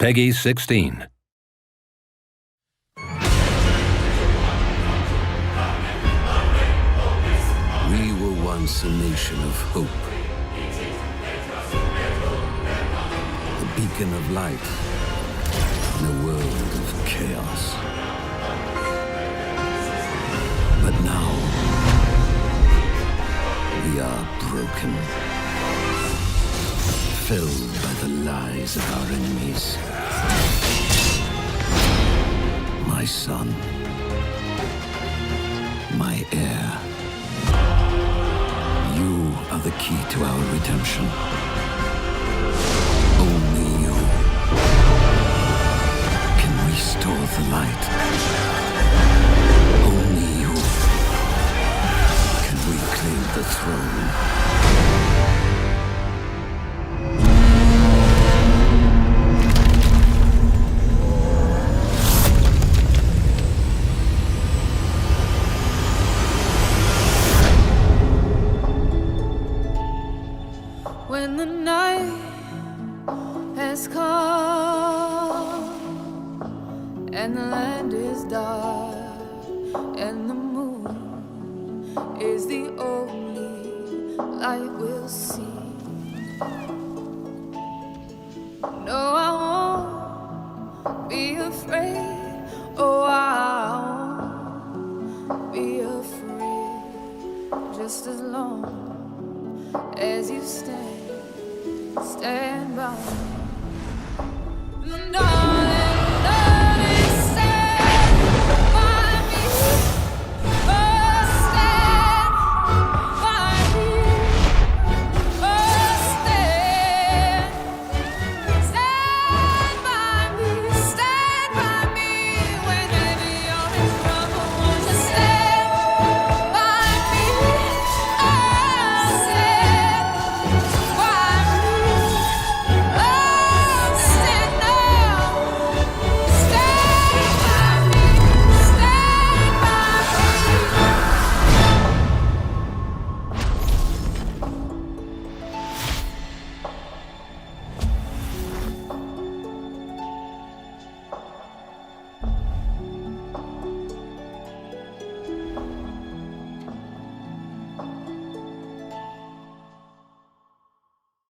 Peggy 16. We were once a nation of hope. A beacon of light in a world of chaos. But now, we are broken. Filled by the lies of our enemies. My son. My heir. You are the key to our redemption. When the night has come and the land is dark and the moon is the only light we'll see. No, I won't be afraid. Oh, I won't be afraid just as long as you me.